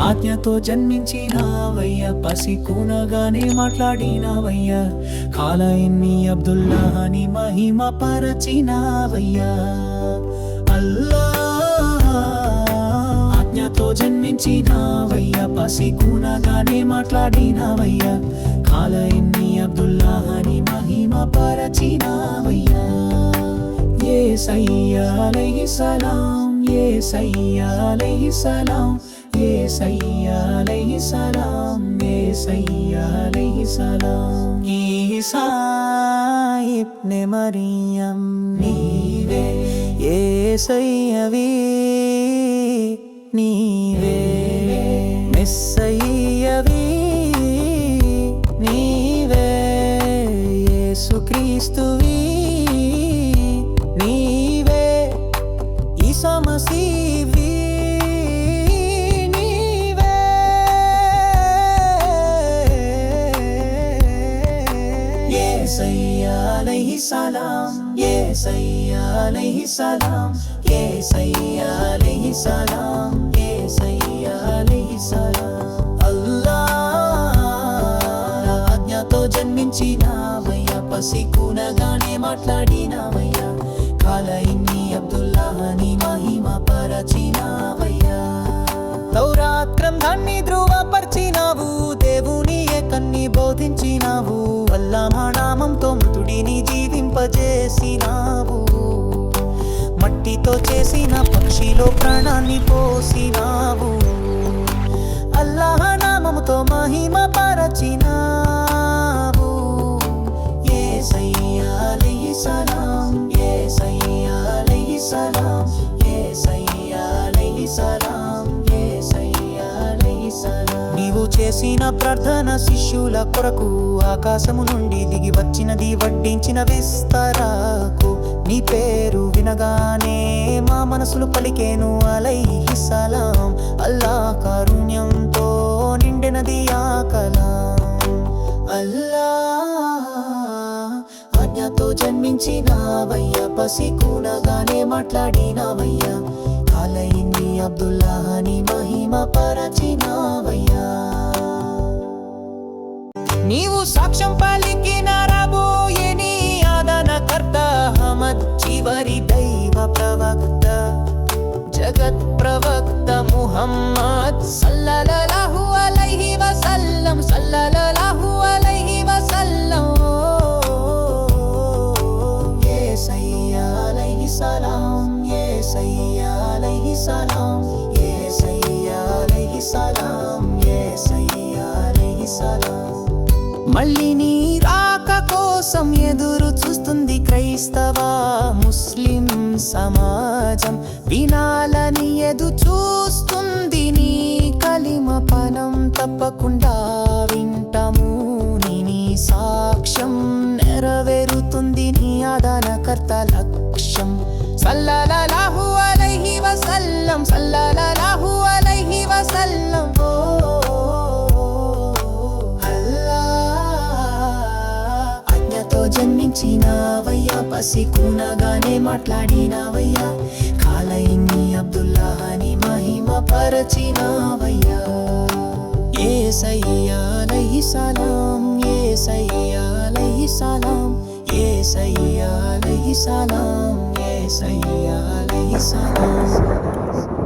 ఆజ్ఞతో జన్మించినావయ్య పసికూనగానే మాట్లాడినావయ్య కాల ఎన్ని అబ్దుల్లాహని మహిమ పరచినావయ్య అల్లా ఆజ్ఞతో జన్మించినావయ్యా పసి కూనగానే మాట్లాడినావయ్యా. కాల ఎన్ని అబ్దుల్లాహని మహిమ పరచినావయ్యా. ఏ సయ్యాలై సలాం ఏ సయ్యాలై సలాం ఏ సయ్యాలై సలాం ఏ సయ్యాలై సలాం. ఈసా ఇబ్నె మరియం నీవే ఏ సయ్యవీ నీవే అలైహి సలాం యేసయ్యా అలైహి సలాం యేసయ్యా అలైహి సలాం యేసయ్యా అలైహి సలాం అల్లాహ్ ఆజ్ఞతో జన్మించినావయ్యా పసి మాట్లాడినా మాట్లాడినావయ్యా మట్టితో చేసిన పక్షిలో ప్రాణాన్ని పోసినావు. అల్లాహ నామముతో మహిమ పరచినావు. ఏ సయ్యాలైహి సలాం ఏ సయ్యాలైహి సలాం ఏ సయ్యాలైహి సలాం ఏ సయ్యాలైహి సలాం. నీవు చేసిన ప్రార్థన శిష్యుల కొరకు ఆకాశము నుండి దిగి వచ్చినది వడ్డించిన విస్తరాకు నీ పేరు వినగానే మా మనసులు పలికేను అలైహి సలాం. అల్లా కారుణ్యంతో నిండినది ఆ కలాం. అల్లా ఆజ్ఞతో జన్మించినావయ్య పసి కూనగానే మాట్లాడినావయ్యా. కాలయిన్ని అబ్దుల్లాహని మహిమ పరచి సలాం ఏ అలైహి సలాం ఏ అలైహి సలాం ఏ అలైహి సలాం మళ్ళీ నీ రాక కోసం ఎదురు చూస్తుంది క్రైస్తవ ముస్లిం సమాజం. వినాలని ఎదు చూస్తుంది నీ కలిమ పనం తప్పకుండా వింటాము. నీ సాక్ష్యం నెరవేరుతుంది నీ ఆదానకర్త వసల్లం సల్లల్లాహు అలైహి వసల్లం అజ్ఞతో జన్మించినవయ్యా ఆజ్ఞతో జన్మించినావయ్యా పసి కూనగానే మాట్లాడినావయ్యా కాలయిన్ని అబ్దుల్లా అని మహిమ పరచినవయ్యా ఏ సయ్యాలైహి సలాం ఏ సయ్యాలైహి సలాం ఏ సయ్యాలైహి సలాం ఏ సలాం.